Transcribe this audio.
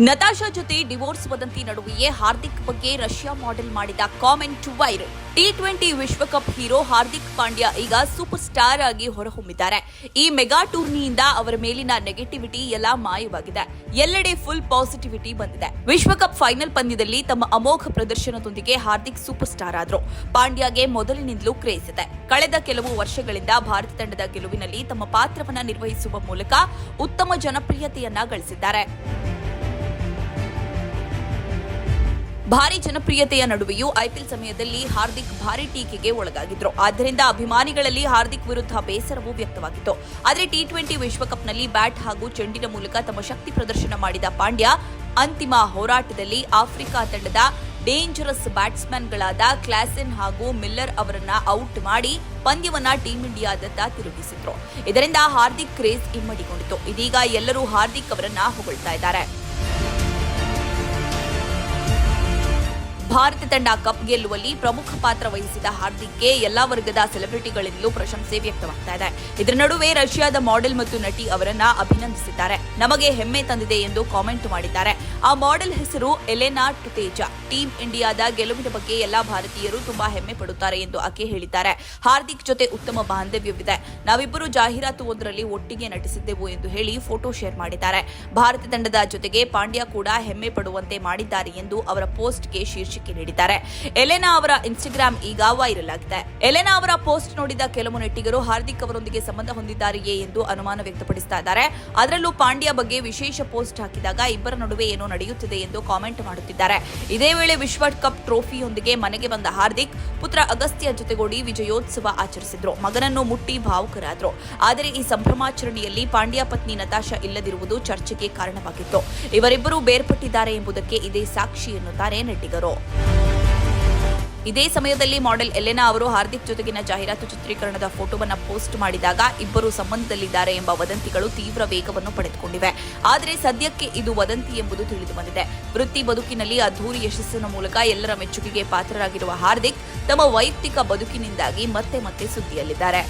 Natasha ಜೊತೆ divorce ವದಂತಿ ನಡುವೆಯೇ ಹಾರ್ದಿಕ್ ಬಗ್ಗೆ ರಷ್ಯಾ ಮಾಡೆಲ್ ಮಾಡಿದ ಕಾಮೆಂಟ್ ವೈರಲ್. ಟಿ ಟ್ವೆಂಟಿ ವಿಶ್ವಕಪ್ ಹೀರೋ ಹಾರ್ದಿಕ್ ಪಾಂಡ್ಯ ಈಗ ಸೂಪರ್ ಸ್ಟಾರ್ ಆಗಿ ಹೊರಹೊಮ್ಮಿದ್ದಾರೆ. ಈ ಮೆಗಾ ಟೂರ್ನಿಯಿಂದ ಅವರ ಮೇಲಿನ ನೆಗೆಟಿವಿಟಿ ಎಲ್ಲ ಮಾಯವಾಗಿದೆ. ಎಲ್ಲೆಡೆ ಫುಲ್ ಪಾಸಿಟಿವಿಟಿ ಬಂದಿದೆ. ವಿಶ್ವಕಪ್ ಫೈನಲ್ ಪಂದ್ಯದಲ್ಲಿ ತಮ್ಮ ಅಮೋಘ ಪ್ರದರ್ಶನದೊಂದಿಗೆ ಹಾರ್ದಿಕ್ ಸೂಪರ್ ಸ್ಟಾರ್ ಆದರು. ಪಾಂಡ್ಯಗೆ ಮೊದಲಿನಿಂದಲೂ ಕ್ರೇಜ್ ಇದೆ. ಕಳೆದ ಕೆಲವು ವರ್ಷಗಳಿಂದ ಭಾರತ ತಂಡದ ಗೆಲುವಿನಲ್ಲಿ ತಮ್ಮ ಪಾತ್ರವನ್ನ ನಿರ್ವಹಿಸುವ ಮೂಲಕ ಉತ್ತಮ ಜನಪ್ರಿಯತೆಯನ್ನ ಗಳಿಸಿದ್ದಾರೆ. ಭಾರಿ ಜನಪ್ರಿಯತೆಯ ನಡುವೆಯೂ ಐಪಿಎಲ್ ಸಮಯದಲ್ಲಿ ಹಾರ್ದಿಕ್ ಭಾರಿ ಟೀಕೆಗೆ ಒಳಗಾಗಿದ್ರು. ಆದ್ದರಿಂದ ಅಭಿಮಾನಿಗಳಲ್ಲಿ ಹಾರ್ದಿಕ್ ವಿರುದ್ಧ ಬೇಸರವೂ ವ್ಯಕ್ತವಾಗಿತ್ತು. ಆದರೆ ಟಿ ಟ್ವೆಂಟಿ ವಿಶ್ವಕಪ್ನಲ್ಲಿ ಬ್ಯಾಟ್ ಹಾಗೂ ಚೆಂಡಿನ ಮೂಲಕ ತಮ್ಮ ಶಕ್ತಿ ಪ್ರದರ್ಶನ ಮಾಡಿದ ಪಾಂಡ್ಯ, ಅಂತಿಮ ಹೋರಾಟದಲ್ಲಿ ಆಫ್ರಿಕಾ ತಂಡದ ಡೇಂಜರಸ್ ಬ್ಯಾಟ್ಸ್ಮನ್ಗಳಾದ ಕ್ಲಾಸಿನ್ ಹಾಗೂ ಮಿಲ್ಲರ್ ಅವರನ್ನ ಔಟ್ ಮಾಡಿ ಪಂದ್ಯವನ್ನ ಟೀಂ ಇಂಡಿಯಾದತ್ತ ತಿರುಗಿಸಿದ್ರು. ಇದರಿಂದ ಹಾರ್ದಿಕ್ ಕ್ರೇಜ್ ಇಮ್ಮಡಿಗೊಂಡಿತು. ಇದೀಗ ಎಲ್ಲರೂ ಹಾರ್ದಿಕ್ ಅವರನ್ನ ಹೊಗಳ್ತಾ ಇದ್ದಾರೆ. ಭಾರತ ತಂಡ ಕಪ್ ಗೆಲ್ಲುವಲ್ಲಿ ಪ್ರಮುಖ ಪಾತ್ರ ವಹಿಸಿದ ಹಾರ್ದಿಕ್ಗೆ ಎಲ್ಲಾ ವರ್ಗದ ಸೆಲೆಬ್ರಿಟಿಗಳಿಂದಲೂ ಪ್ರಶಂಸೆ ವ್ಯಕ್ತವಾಗ್ತಾ ಇದೆ. ಇದರ ನಡುವೆ ರಷ್ಯಾದ ಮಾಡೆಲ್ ಮತ್ತು ನಟಿ ಅವರನ್ನ ಅಭಿನಂದಿಸಿದ್ದಾರೆ. ನಮಗೆ ಹೆಮ್ಮೆ ತಂದಿದೆ ಎಂದು ಕಾಮೆಂಟ್ ಮಾಡಿದ್ದಾರೆ. ಆ ಮಾಡೆಲ್ ಹೆಸರು ಎಲೆನಾ ಟುತೇಜಾ. ಟೀಂ ಇಂಡಿಯಾದ ಗೆಲುವಿನ ಬಗ್ಗೆ ಎಲ್ಲಾ ಭಾರತೀಯರು ತುಂಬಾ ಹೆಮ್ಮೆ ಪಡುತ್ತಾರೆ ಎಂದು ಆಕೆ ಹೇಳಿದ್ದಾರೆ. ಹಾರ್ದಿಕ್ ಜೊತೆ ಉತ್ತಮ ಬಾಂಧವ್ಯವಿದೆ. ನಾವಿಬ್ಬರು ಜಾಹೀರಾತು ಒಂದರಲ್ಲಿ ಒಟ್ಟಿಗೆ ನಟಿಸಿದ್ದೆವು ಎಂದು ಹೇಳಿ ಫೋಟೋ ಶೇರ್ ಮಾಡಿದ್ದಾರೆ. ಭಾರತ ತಂಡದ ಜೊತೆಗೆ ಪಾಂಡ್ಯ ಕೂಡ ಹೆಮ್ಮೆ ಪಡುವಂತೆ ಮಾಡಿದ್ದಾರೆ ಎಂದು ಅವರ ಪೋಸ್ಟ್ಗೆ ಶೀರ್ಷಿಕೆ. ನೀಡಿದ್ದಾರೆ. ಎಲೆನಾ ಅವರ ಇನ್ಸ್ಟಾಗ್ರಾಮ್ ಈಗ ವೈರಲ್ ಆಗಿದೆ. ಎಲೆನಾ ಅವರ ಪೋಸ್ಟ್ ನೋಡಿದ ಕೆಲವು ನೆಟ್ಟಿಗರು ಹಾರ್ದಿಕ್ ಅವರೊಂದಿಗೆ ಸಂಬಂಧ ಹೊಂದಿದ್ದಾರೆಯೇ ಎಂದು ಅನುಮಾನ ವ್ಯಕ್ತಪಡಿಸ್ತಾ ಇದ್ದಾರೆ. ಅದರಲ್ಲೂ ಪಾಂಡ್ಯ ಬಗ್ಗೆ ವಿಶೇಷ ಪೋಸ್ಟ್ ಹಾಕಿದಾಗ ಇಬ್ಬರ ನಡುವೆ ಏನೋ ನಡೆಯುತ್ತಿದೆ ಎಂದು ಕಾಮೆಂಟ್ ಮಾಡುತ್ತಿದ್ದಾರೆ. ಇದೇ ವೇಳೆ ವಿಶ್ವ ಕಪ್ ಟ್ರೋಫಿಯೊಂದಿಗೆ ಮನೆಗೆ ಬಂದ ಹಾರ್ದಿಕ್, ಪುತ್ರ ಅಗಸ್ತ್ಯ ಜೊತೆಗೂಡಿ ವಿಜಯೋತ್ಸವ ಆಚರಿಸಿದ್ರು. ಮಗನನ್ನು ಮುಟ್ಟಿ ಭಾವುಕರಾದ್ರು. ಆದರೆ ಈ ಸಂಭ್ರಮಾಚರಣೆಯಲ್ಲಿ ಪಾಂಡ್ಯ ಪತ್ನಿ ನತಾಶಾ ಇಲ್ಲದಿರುವುದು ಚರ್ಚೆಗೆ ಕಾರಣವಾಗಿತ್ತು. ಇವರಿಬ್ಬರು ಬೇರ್ಪಟ್ಟಿದ್ದಾರೆ ಎಂಬುದಕ್ಕೆ ಇದೇ ಸಾಕ್ಷಿ ಎನ್ನುತ್ತಾರೆ ನೆಟ್ಟಿಗರು. ಇದೇ ಸಮಯದಲ್ಲಿ ಮಾಡೆಲ್ ಎಲೆನಾ ಅವರು ಹಾರ್ದಿಕ್ ಜೊತೆಗಿನ ಜಾಹೀರಾತು ಚಿತ್ರೀಕರಣದ ಫೋಟೋವನ್ನು ಪೋಸ್ಟ್ ಮಾಡಿದಾಗ ಇಬ್ಬರು ಸಂಬಂಧದಲ್ಲಿದ್ದಾರೆ ಎಂಬ ವದಂತಿಗಳು ತೀವ್ರ ವೇಗವನ್ನು ಪಡೆದುಕೊಂಡಿವೆ. ಆದರೆ ಸದ್ಯಕ್ಕೆ ಇದು ವದಂತಿ ಎಂಬುದು ತಿಳಿದು ಬಂದಿದೆ. ವೃತ್ತಿ ಬದುಕಿನಲ್ಲಿ ಅದ್ಧೂರಿ ಯಶಸ್ಸಿನ ಮೂಲಕ ಎಲ್ಲರ ಮೆಚ್ಚುಗೆಗೆ ಪಾತ್ರರಾಗಿರುವ ಹಾರ್ದಿಕ್ ತಮ್ಮ ವೈಯಕ್ತಿಕ ಬದುಕಿನಿಂದಾಗಿ ಮತ್ತೆ ಮತ್ತೆ ಸುದ್ದಿಯಲ್ಲಿದ್ದಾರೆ.